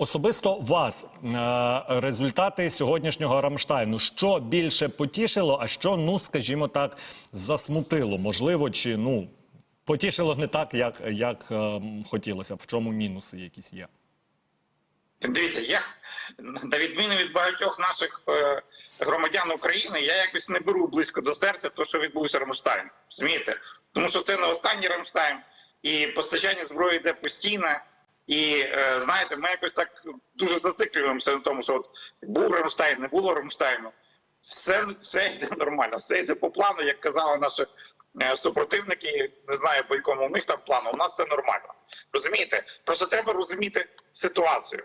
Особисто вас е, результати сьогоднішнього Рамштайну. Що більше потішило, а що, ну скажімо так, засмутило? Можливо, чи ну потішило не так, як, як е, хотілося б. В чому мінуси якісь є? Дивіться, я на відміну від багатьох наших е, громадян України, я якось не беру близько до серця те, що відбувся Рамштайн. Розумієте? Тому що це не останній Рамштайн, і постачання зброї йде постійно. І е, знаєте, ми якось так дуже зациклюємося на тому, що от був Рамштайн, не було Рамштайну. Все, все йде нормально, все йде по плану, як казали наші е, супротивники. Не знаю по якому у них там плану. У нас це нормально. Розумієте? Просто треба розуміти ситуацію.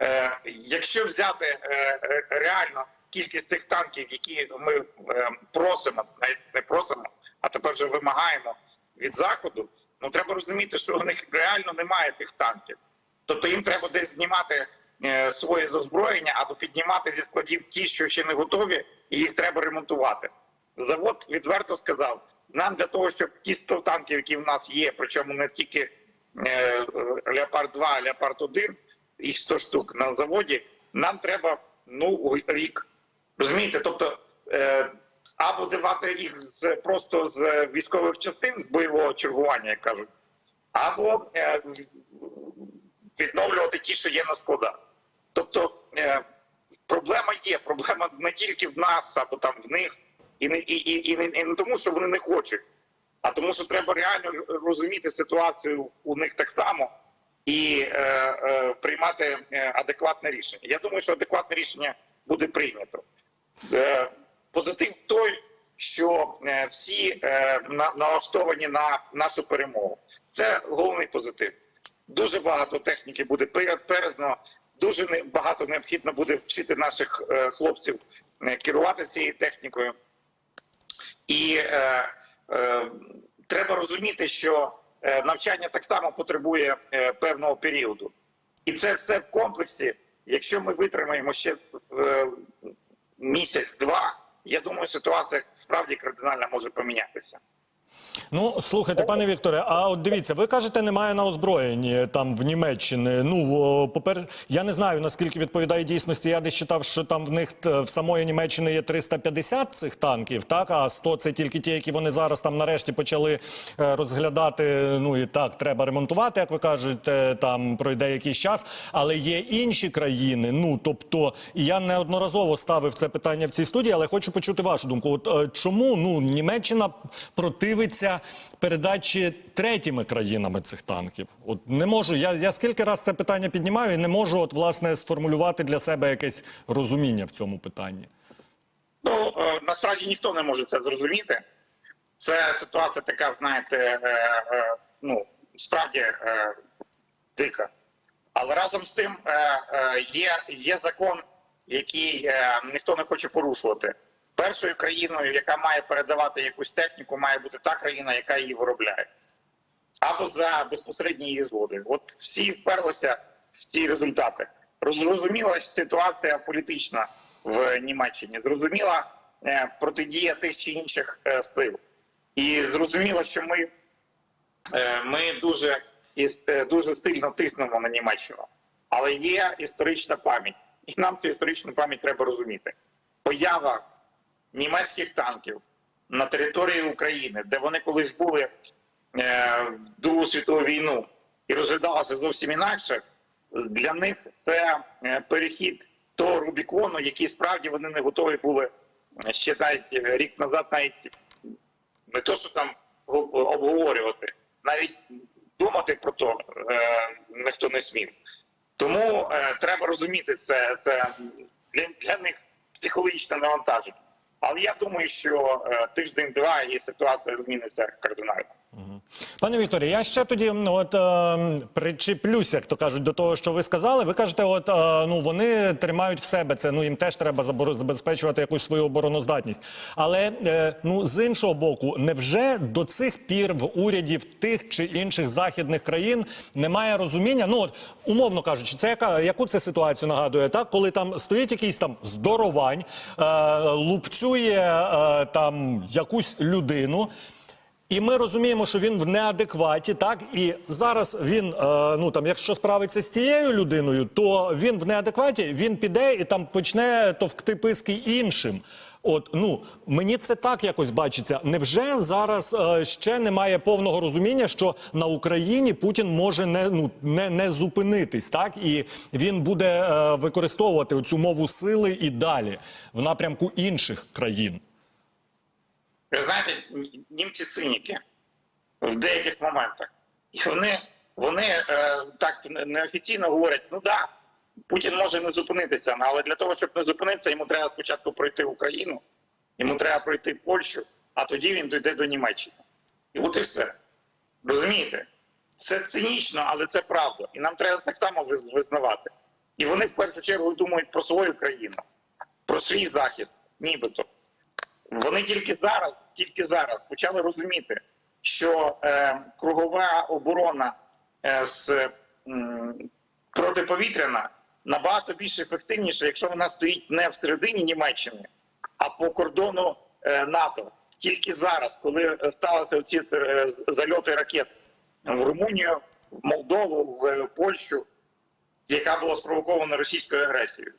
Е, якщо взяти е, е, реально кількість тих танків, які ми е, просимо, навіть не просимо, а тепер вже вимагаємо від заходу, ну треба розуміти, що у них реально немає тих танків. Тобто їм треба десь знімати е, своє озброєння або піднімати зі складів ті, що ще не готові, і їх треба ремонтувати. Завод відверто сказав: нам для того, щоб ті 100 танків, які в нас є, причому не тільки е, Леопард 2, а Леопард 1, їх 100 штук на заводі, нам треба ну рік. Розумієте? Тобто е, або давати їх з просто з військових частин з бойового чергування, як кажуть, або е, відновлювати ті, що є на складах. Тобто е, проблема є. Проблема не тільки в нас або там в них, і не і, і, і, і не тому, що вони не хочуть, а тому, що треба реально розуміти ситуацію у них так само і е, е, приймати е, адекватне рішення. Я думаю, що адекватне рішення буде прийнято. Е, позитив той, що е, всі е, налаштовані на нашу перемогу. Це головний позитив. Дуже багато техніки буде перед- передано. Дуже багато необхідно буде вчити наших е, хлопців керувати цією технікою. І е, е, треба розуміти, що навчання так само потребує певного періоду. І це все в комплексі. Якщо ми витримаємо ще е, місяць-два, я думаю, ситуація справді кардинально може помінятися. Ну слухайте, пане Вікторе, а от дивіться, ви кажете, немає на озброєнні там в Німеччині. Ну попер, я не знаю наскільки відповідає дійсності. Я десь читав, що там в них в самої Німеччини є 350 цих танків, так а 100 – це тільки ті, які вони зараз там нарешті почали е, розглядати. Ну і так треба ремонтувати, як ви кажете, там пройде якийсь час. Але є інші країни. Ну тобто, і я неодноразово ставив це питання в цій студії, але хочу почути вашу думку. От е, чому ну Німеччина противиться передачі третіми країнами цих танків? От не можу. Я, я скільки раз це питання піднімаю і не можу, от власне, сформулювати для себе якесь розуміння в цьому питанні. Ну е, насправді ніхто не може це зрозуміти. Це ситуація така, знаєте, е, е, ну справді дика. Але разом з тим є, є закон, який ніхто не хоче порушувати. Першою країною, яка має передавати якусь техніку, має бути та країна, яка її виробляє, або за безпосередньої її згоди. От всі вперлися в ті результати. Зрозуміла ситуація політична в Німеччині, зрозуміла е, протидія тих чи інших е, сил, і зрозуміло, що ми, е, ми дуже дуже сильно тиснемо на Німеччину, але є історична пам'ять, і нам цю історичну пам'ять треба розуміти. Поява німецьких танків на території України, де вони колись були е, в Другу світову війну і розглядалося зовсім інакше, для них це е, перехід того Рубікону, який справді вони не готові були е, ще навіть рік назад, навіть не то, що там обговорювати, навіть думати про то ніхто не смів. Тому треба розуміти, це, це для, для них психологічне навантаження. Але я думаю, що е, тиждень-два і ситуація зміниться кардинально. Пане Вікторе, я ще тоді от е, причеплюсь, як то кажуть, до того, що ви сказали. Ви кажете, от е, ну вони тримають в себе це. Ну їм теж треба забезпечувати якусь свою обороноздатність. Але е, ну з іншого боку, невже до цих пір в урядів тих чи інших західних країн немає розуміння? Ну от умовно кажучи, це яка яку це ситуацію нагадує? Так, коли там стоїть якийсь там здоровань, е, лупцює е, там якусь людину. І ми розуміємо, що він в неадекваті, так і зараз він, е, ну там, якщо справиться з тією людиною, то він в неадекваті, він піде і там почне товкти писки іншим. От ну мені це так якось бачиться. Невже зараз е, ще немає повного розуміння, що на Україні Путін може не ну не, не зупинитись, так і він буде е, використовувати цю мову сили і далі в напрямку інших країн. Ви знаєте, німці циніки в деяких моментах. І вони, вони е, так неофіційно говорять: ну да, Путін може не зупинитися, але для того, щоб не зупинитися, йому треба спочатку пройти Україну, йому треба пройти Польщу, а тоді він дійде до Німеччини. І от і все. Розумієте? Це цинічно, але це правда. І нам треба так само визнавати. І вони в першу чергу думають про свою країну, про свій захист, нібито. Вони тільки зараз, тільки зараз почали розуміти, що е, кругова оборона е, з м, протиповітряна набагато більш ефективніша, якщо вона стоїть не всередині Німеччини, а по кордону е, НАТО. Тільки зараз, коли е, сталися ці е, зальоти ракет в Румунію, в Молдову, в е, Польщу, яка була спровокована російською агресією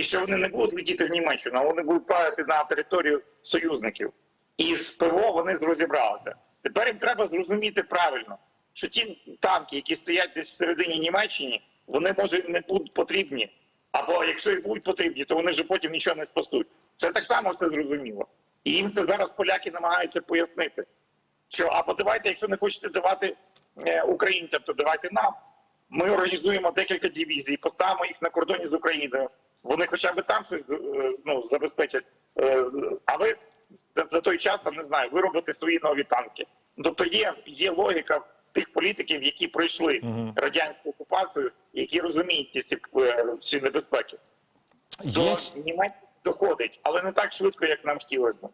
і що вони не будуть летіти в Німеччину, а вони будуть падати на територію союзників. І з ПВО вони розібралися. Тепер їм треба зрозуміти правильно, що ті танки, які стоять десь всередині Німеччини, вони може не будуть потрібні. Або якщо і будуть потрібні, то вони вже потім нічого не спасуть. Це так само все зрозуміло. І їм це зараз поляки намагаються пояснити. Що або давайте, якщо не хочете давати е, українцям, то давайте нам. Ми організуємо декілька дивізій, поставимо їх на кордоні з Україною. Вони хоча б там щось е, ну, забезпечать. Е, А ви за, той час там не знаю, виробити свої нові танки. Тобто є, є логіка тих політиків, які пройшли радянську окупацію, які розуміють ці е, всі небезпеки. До Є, Німеччини доходить, але не так швидко, як нам хотілося б.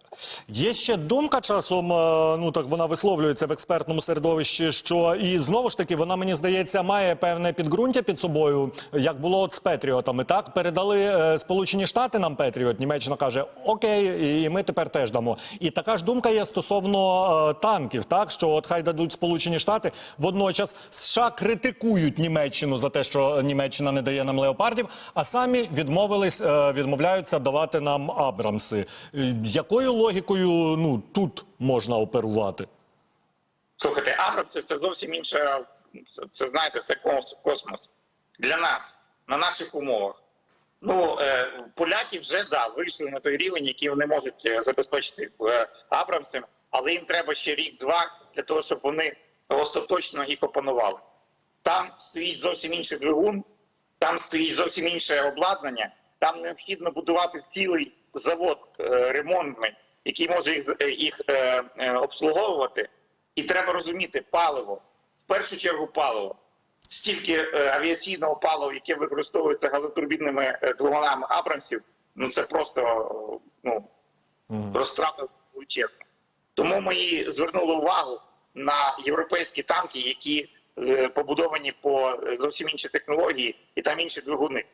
Є ще думка часом, е, ну так вона висловлюється в експертному середовищі, що і знову ж таки вона мені здається має певне підґрунтя під собою, як було от з Петріотами. Так передали е, Сполучені Штати нам Петріот. Німеччина каже Окей, і ми тепер теж дамо. І така ж думка є стосовно е, танків, так що от хай дадуть Сполучені Штати. Водночас США критикують Німеччину за те, що Німеччина не дає нам леопардів, а самі відмовились, відмовляються давати нам Абрамси. Е, Якою логікою ну тут можна оперувати? Слухайте, Абрамси це зовсім інша. Це, це знаєте, це космос для нас на наших умовах. Ну е, поляки вже да вийшли на той рівень, який вони можуть е, забезпечити Абрамсом, але їм треба ще рік-два для того, щоб вони остаточно їх опанували. Там стоїть зовсім інший двигун, там стоїть зовсім інше обладнання. Там необхідно будувати цілий завод е, ремонтний, який може їх, е, їх е, е, обслуговувати. І треба розуміти паливо, в першу чергу паливо. Стільки е, авіаційного палива, яке використовується газотурбінними двигунами Абрамсів, ну це просто ну, розтрата величезна. Тому ми звернули увагу на європейські танки, які е, побудовані по зовсім інші технології, і там інші двигуни.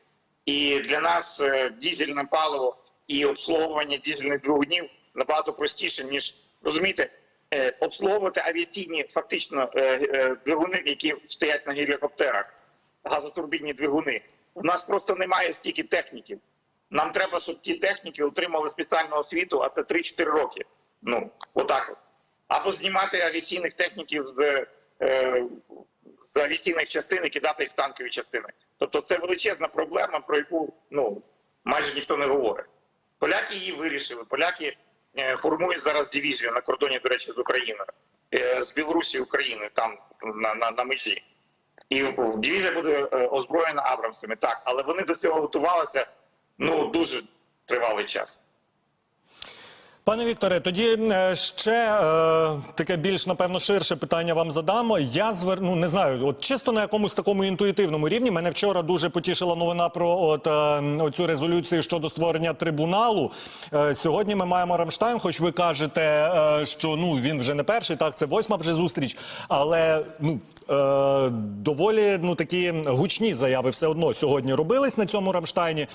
І для нас е, дізельне паливо і обслуговування дізельних двигунів набагато простіше, ніж розумієте, е, обслуговувати авіаційні фактично е, двигуни, які стоять на гелікоптерах, газотурбінні двигуни. У нас просто немає стільки техніків. Нам треба, щоб ті техніки отримали спеціальну освіту, а це 3-4 роки. Ну, отак от. Або знімати авіаційних техніків з, з авіаційних частин і кидати їх в танкові частини. Тобто це величезна проблема, про яку ну, майже ніхто не говорить. Поляки її вирішили. Поляки е, формують зараз дивізію на кордоні, до речі, з Україною, е, з Білорусі Україною, там на, на, на межі. І дивізія буде е, озброєна Абрамсами, так, але вони до цього готувалися ну дуже тривалий час. Пане Вікторе, тоді е, ще е, таке більш напевно ширше питання вам задам. Я зверну не знаю, от чисто на якомусь такому інтуїтивному рівні. Мене вчора дуже потішила новина про от е, цю резолюцію щодо створення трибуналу. Е, сьогодні ми маємо Рамштайн, хоч ви кажете, е, що ну він вже не перший, так це восьма вже зустріч, але ну. Е, доволі ну такі гучні заяви все одно сьогодні робились на цьому Рамштайні.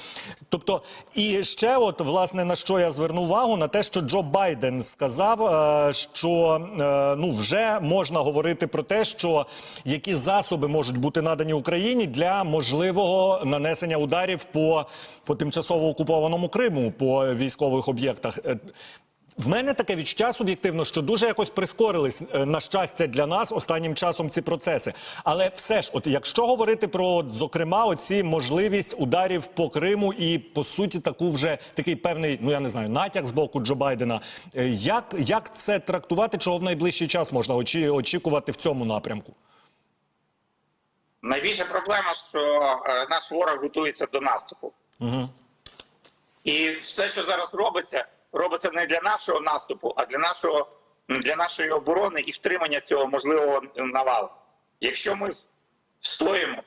Тобто, і ще, от власне на що я звернув увагу, на те, що що Джо Байден сказав, е, що е, ну вже можна говорити про те, що які засоби можуть бути надані Україні для можливого нанесення ударів по, по тимчасово окупованому Криму по військових об'єктах. В мене таке відчуття суб'єктивно, що дуже якось прискорились е, на щастя для нас останнім часом ці процеси. Але все ж, от якщо говорити про от, зокрема оці можливість ударів по Криму і по суті таку вже такий певний, ну я не знаю, натяк з боку Джо Байдена. е, Як, як це трактувати, чого в найближчий час можна очі, очікувати в цьому напрямку? Найбільша проблема, що е, наш ворог готується до наступу. Угу. І все, що зараз робиться, робиться не для нашого наступу, а для нашого для нашої оборони і втримання цього можливого навалу. Якщо ми встоїмо,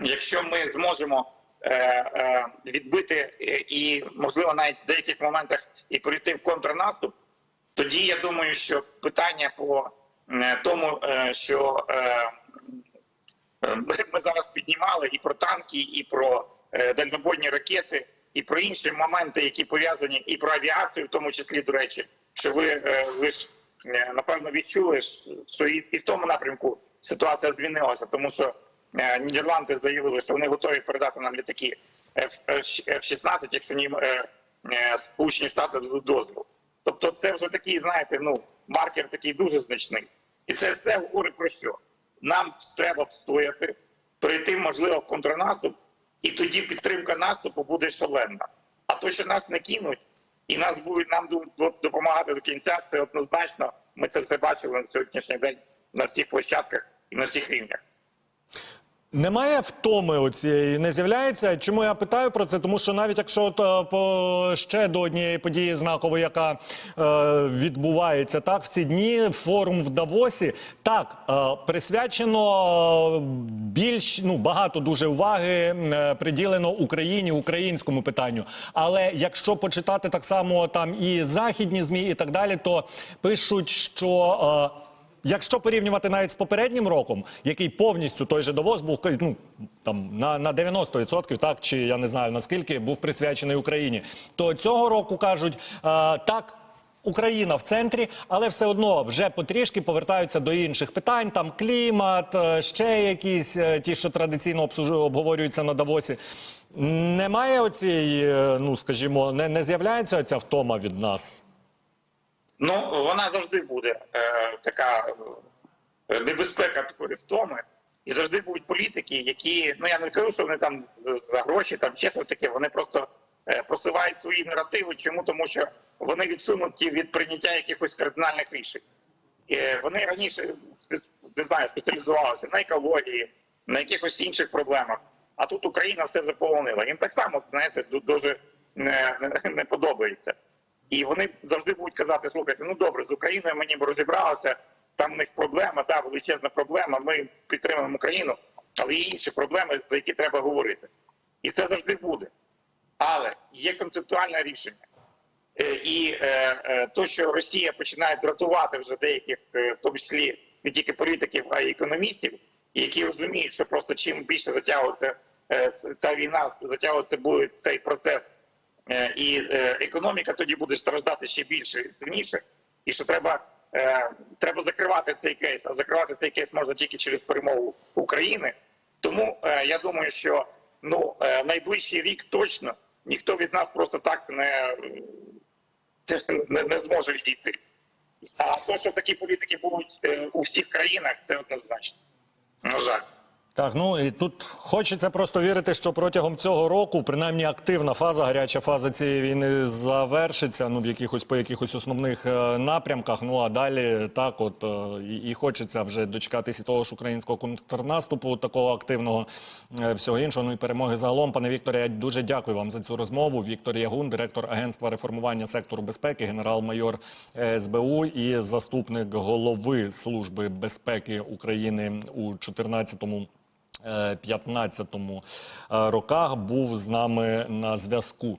якщо ми зможемо е, е, відбити е, і, можливо, навіть в деяких моментах і перейти в контрнаступ, тоді я думаю, що питання по тому, е, що е, е, ми зараз піднімали і про танки, і про дальнобойні ракети, і про інші моменти, які пов'язані, і про авіацію, в тому числі, до речі, що ви, е, ж е, напевно відчули, що і, в тому напрямку ситуація змінилася, тому що е, Нідерланди заявили, що вони готові передати нам літаки F-16, якщо ні, Сполучені Штати дадуть дозвіл. Тобто, це вже такий, знаєте, ну маркер такий дуже значний, і це все говорить про що нам треба встояти, перейти, можливо, в контрнаступ, і тоді підтримка наступу буде шалена. А то, що нас не кинуть, і нас будуть нам допомагати до кінця, це однозначно. Ми це все бачили на сьогоднішній день на всіх площадках і на всіх рівнях. Немає втоми оцієї, не з'являється. Чому я питаю про це? Тому що навіть якщо от, е, по ще до однієї події знакової, яка е, відбувається так в ці дні, форум в Давосі, так е, присвячено е, більш ну багато дуже уваги е, приділено Україні, українському питанню. Але якщо почитати так само там і західні змі, і так далі, то пишуть, що. Е, Якщо порівнювати навіть з попереднім роком, який повністю той же довоз був ну, там на, на 90%, так чи я не знаю наскільки був присвячений Україні, то цього року кажуть е, так. Україна в центрі, але все одно вже потрішки повертаються до інших питань. Там клімат, е, ще якісь е, ті, що традиційно обговорюються на Давосі. Немає оцієї, ну скажімо, не, не з'являється ця втома від нас. Ну, вона завжди буде е, така е, небезпека такої втоми. І завжди будуть політики, які, ну я не кажу, що вони там за гроші, там чесно таке, вони просто е, просувають свої наративи. Чому? Тому що вони відсунуті від прийняття якихось кардинальних рішень. Е, вони раніше не знаю, спеціалізувалися на екології, на якихось інших проблемах. А тут Україна все заполонила. Їм так само, знаєте, дуже не, не, не подобається. І вони завжди будуть казати: слухайте, ну добре, з Україною мені б розібралося, там в них проблема, да, величезна проблема. Ми підтримуємо Україну, але є інші проблеми, за які треба говорити. І це завжди буде. Але є концептуальне рішення. Е, І е, е, то, що Росія починає дратувати вже деяких, в тому числі не тільки політиків, а й економістів, які розуміють, що просто чим більше затягується ця війна, затягується буде цей процес, і е, економіка тоді буде страждати ще більше і сильніше, і що треба, е, треба закривати цей кейс. А закривати цей кейс можна тільки через перемогу України. Тому е, я думаю, що ну е, найближчий рік точно ніхто від нас просто так не, не, не зможе відійти. А то, що такі політики будуть е, у всіх країнах, це однозначно. На жаль. Так, ну і тут хочеться просто вірити, що протягом цього року, принаймні активна фаза, гаряча фаза цієї війни завершиться. Ну в якихось по якихось основних е, напрямках. Ну а далі так, от е, і, і хочеться вже дочекатися того ж українського контрнаступу, такого активного е, всього іншого. Ну і перемоги загалом. Пане Вікторе, я дуже дякую вам за цю розмову. Віктор Ягун, директор агентства реформування сектору безпеки, генерал-майор СБУ і заступник голови служби безпеки України у 14-му 15-му роках був з нами на зв'язку.